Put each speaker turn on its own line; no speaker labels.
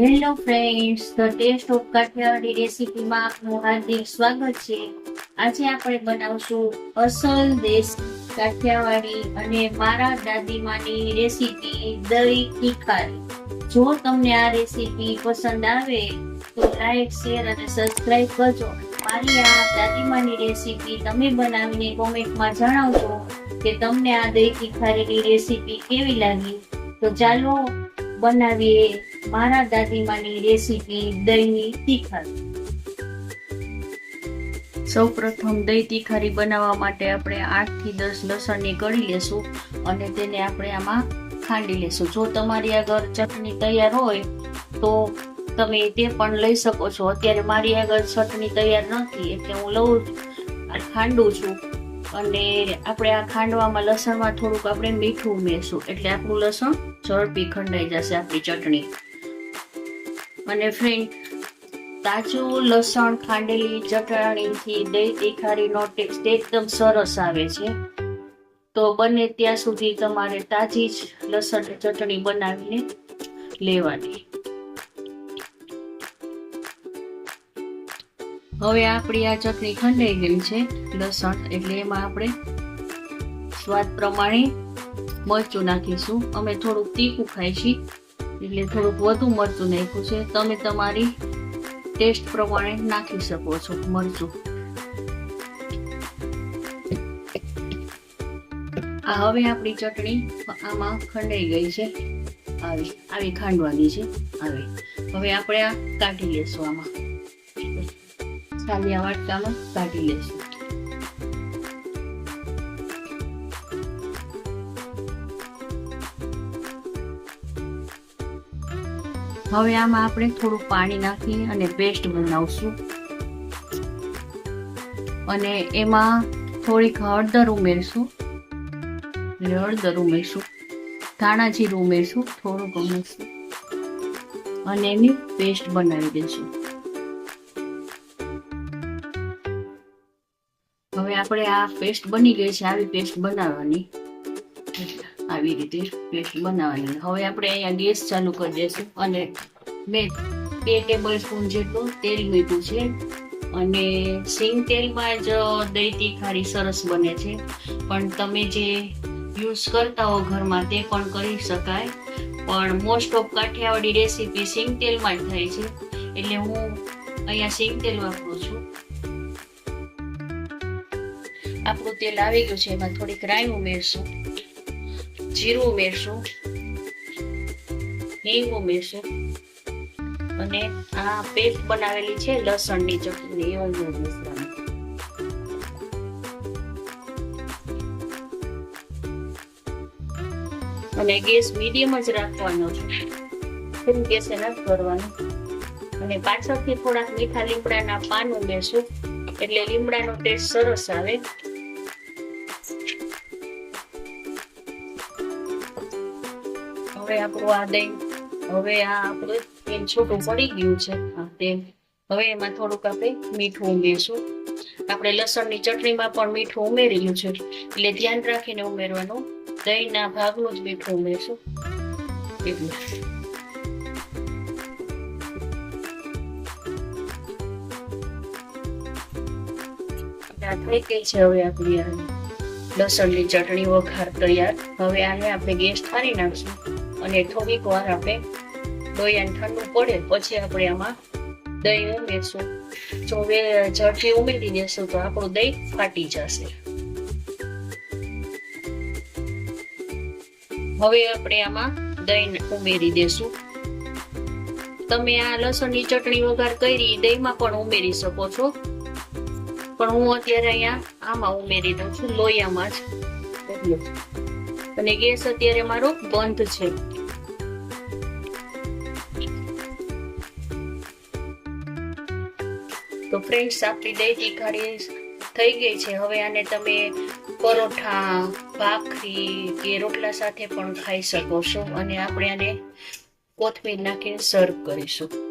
Hello friends the taste of Kathiyawadi રેસીપીમાં આપનું હાર્દિક સ્વાગત છે. આજે આપણે બનાવશું અસલ દેશ કાઠિયાવાડી અને મારા દાદીમાની રેસીપી દહીં તીખારી. જો તમને આ રેસીપી પસંદ આવે, તો લાઈક શેર અને સબસ્ક્રાઈબ કરજો. મારી આ દાદીમાની રેસીપી તમે બનાવીને કોમેન્ટમાં જણાવજો કે તમને આ દહીં તીખારીની રેસીપી કેવી લાગી. તો ચાલો બનાવીએ મારા દાદીમાની રેસીપી દહીંની તીખારી. સૌ પ્રથમ દહીં તીખારી બનાવવા માટે આપણે આઠથી દસ લસણની કળી લેશું અને તેને આપણે આમાં ખાંડી લેશું. જો તમારી આગળ ચટણી તૈયાર હોય તો તમે તે પણ લઈ શકો છો. અત્યારે મારી આગળ ચટણી તૈયાર નથી, એટલે હું લઉં ખાંડું છું અને આપણે આ ખાંડવામાં લસણમાં થોડુંક આપણે મીઠું ઉમેરશું એટલે આપણું લસણ ઝડપી ખંડાઈ જશે આપણી ચટણી. અને ફ્રેન્ડ તાજું લસણ, ખાંડેલી, ચટણીથી દહીં તીખારીનો ટેસ્ટ એકદમ સરસ આવે છે. તો બને ત્યાં સુધી તમારે તાજી જ લસણ ચટણી બનાવીને લેવાની. હવે આપણી આ ચટણી ખંડાઈ ગઈ છે, લસણ, એટલે એમાં આપણે સ્વાદ પ્રમાણે મરચું નાખીશું. અમે થોડુંક તીખું ખાઈ છીએ એટલે થોડુંક વધુ મરચું નાખ્યું છે. તમે તમારી ટેસ્ટ પ્રમાણે નાખી શકો છો મરચું. આ હવે આપણી ચટણી આમાં ખંડાઈ ગઈ છે. આવી આવી ખાંડવાની છે. આવી. હવે આપણે આ કાઢી લેશું આમાં. સાલિયા વાટકામાં કાઢી લેશું. હવે આમાં આપણે થોડું પાણી નાખી અને પેસ્ટ બનાવશું. અને એમાં થોડીક હળદર ઉમેરશું. હળદર ઉમેરશું. ધાણા જીરું ઉમેરશું, થોડુંક ઉમેરશું. અને એની પેસ્ટ બનાવી દઈશું. હવે આપણે આ પેસ્ટ બની ગઈ છે, આવી પેસ્ટ બનાવવાની. આવી રીતે પેસ્ટ બનાવવાની. હવે આપણે અહીંયા ગેસ ચાલુ કરી દઈશું અને મેં બે ટેબલ સ્પૂન જેટલું તેલ મીઠું છે. અને સિંગ તેલમાં જ દહીં તીખારી સરસ બને છે. પણ તમે જે યુઝ કરતા હો ઘરમાં તે પણ કરી શકાય. પણ મોસ્ટ ઓફ કાઠિયાવાડી રેસીપી સિંગ તેલમાં જ થાય છે. એટલે હું અહીંયા સિંગ તેલ વાપરું છું. આપણું તેલ આવી ગયું છે. એમાં થોડીક રાઈ ઉમેરશું. જીરું ઉમેરશું, હિંગ ઉમેરશું અને આ પેસ્ટ બનાવેલી છે લસણની ચટણી અને ગેસ મીડિયમ જ રાખવાનો છે. ગેસ નથી કરવાનો અને પાછળથી થોડાક મીઠા લીમડાના પાન ઉમેરશું, એટલે લીમડાનો ટેસ્ટ સરસ આવે. હવે આપણું આ દહીં હવે આ આપણું તેલ છોટું પડી ગયું છે. તેલ હવે એમાં થોડુંક આપણે મીઠું ઉમેરશું. આપણે લસણની ચટણીમાં પણ મીઠું ઉમેરેલું છે. એટલે ધ્યાન રાખીને ઉમેરવાનું. દહીંના ભાગનું જ મીઠું ઉમેરશું. એટલું. થઈ ગઈ છે હવે આપણી લસણની ચટણી વઘાર તૈયાર. હવે આને આપણે ગેસ ઠારી નાખશું. અને થોડીક વાર આપણે દોયાને ઠંડુ પડે, પછી આપણે આમાં દહીં ઉમેરશું. જો હવે ઝડપી ઉમેરી દેશું તો આપણું દહીં ફાટી જશે. હવે આપણે આમાં દહીં ઉમેરી દેશું. તમે આ લસણની ચટણી વઘાર કરી દહીંમાં પણ ઉમેરી શકો છો. પણ હું અત્યારે અહીંયા આમાં ઉમેરી દઉં છું લોયામાં જ. અને ગેસ અત્યારે મારો બંધ છે. તો ફ્રેન્ડ્સ આપણી દહીં તીખારી થઈ ગઈ છે. હવે આને તમે પરોઠા, ભાખરી કે રોટલા સાથે પણ ખાઈ શકો છો. અને આપણે આને કોથમીર નાખીને સર્વ કરીશું.